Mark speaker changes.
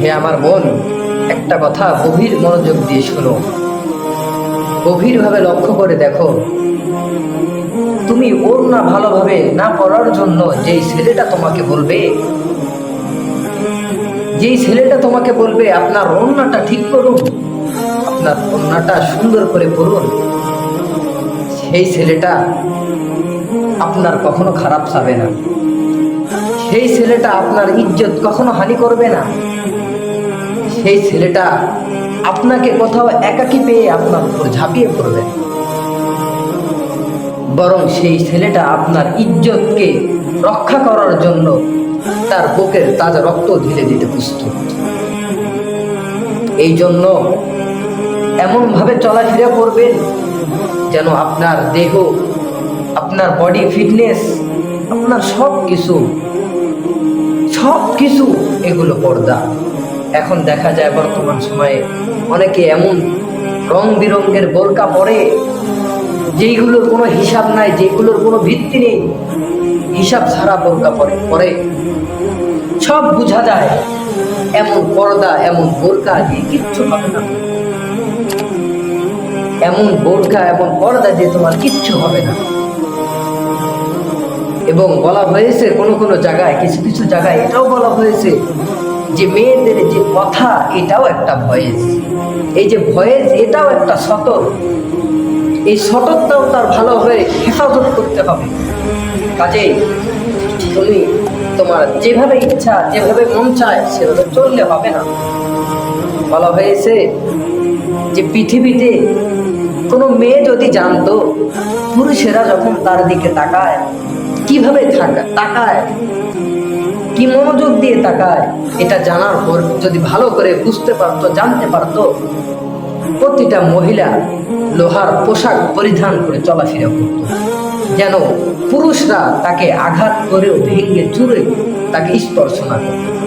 Speaker 1: হে আমার বোন, একটা কথা গভীর মনোযোগ দিয়ে শোনো। গভীরভাবে লক্ষ্য করে দেখো। তুমি ওর না ভালোভাবে না পড়ার জন্য যেই ছেলেটা তোমাকে বলবে, যেই ছেলেটা তোমাকে বলবে, আপনার ওড়নাটা ঠিক করুন, আপনার ওড়নাটা সুন্দর করে করুন সেই ছেলেটা আপনার কখনো খারাপ চাবে না। সেই ছেলেটা আপনার ইজ্জত কখনো হানি করবে না। সেই ছেলেটা আপনাকে কোথাও একাকী পেয়ে আপনার উপর ঝাঁপিয়ে পড়বে। বরং সেই ছেলেটা আপনার ইজ্জতকে রক্ষা করার জন্য তার বুকের তাজা রক্ত ঢেলে দিতে প্রস্তুত। এই জন্য এমনভাবে চলাফেরা করবেন যেন আপনার দেহ, আপনার বডি ফিটনেস আপনার সব কিছু সব কিছু এগুলো পর্দা। এখন দেখা যায় বর্তমান সময়ে অনেকে এমন রং বিরঙ্গের বোরকা পরে, যেইগুলোর কোনো হিসাব নাই, যেগুলোর কোনো ভিত্তি নেই, হিসাব ছাড়া বোরকা পরে পরে সব বোঝা যায়, এমন পর্দা, এমন বোরকা দিয়ে কিচ্ছু হবে না। এমন বোরকা, এমন পর্দা দিয়ে তোমার কিচ্ছু হবে না। এবং বলা হয়েছে কোনো কোনো জায়গায়, কিছু কিছু জায়গায় এটাও বলা হয়েছে যে মেয়েদের যে কথা, এটাও একটা ভয়েস। এই যে ভয়েস, এটাও একটা সতর। এই সতর্কতাও তার ভালোভাবে হেফাজত করতে হবে। কাজে তুমি তোমার যেভাবে ইচ্ছা, যেভাবে মন চায়, সেভাবে চললে হবে না। বলা হয়েছে যে পৃথিবীতে কোনো মেয়ে যদি জানতো, পুরুষেরা যখন তার দিকে তাকায়, কীভাবে থাকা তাকায় কি মনোযোগ দিয়ে তাকায়, এটা জানার পর যদি ভালো করে বুঝতে পারত, জানতে পারত, প্রতিটা মহিলা লোহার পোশাক পরিধান করে চলাফেরা করত। যেন পুরুষরা তাকে আঘাত করেও ভেঙে চুরে তাকে স্পর্শ না করত।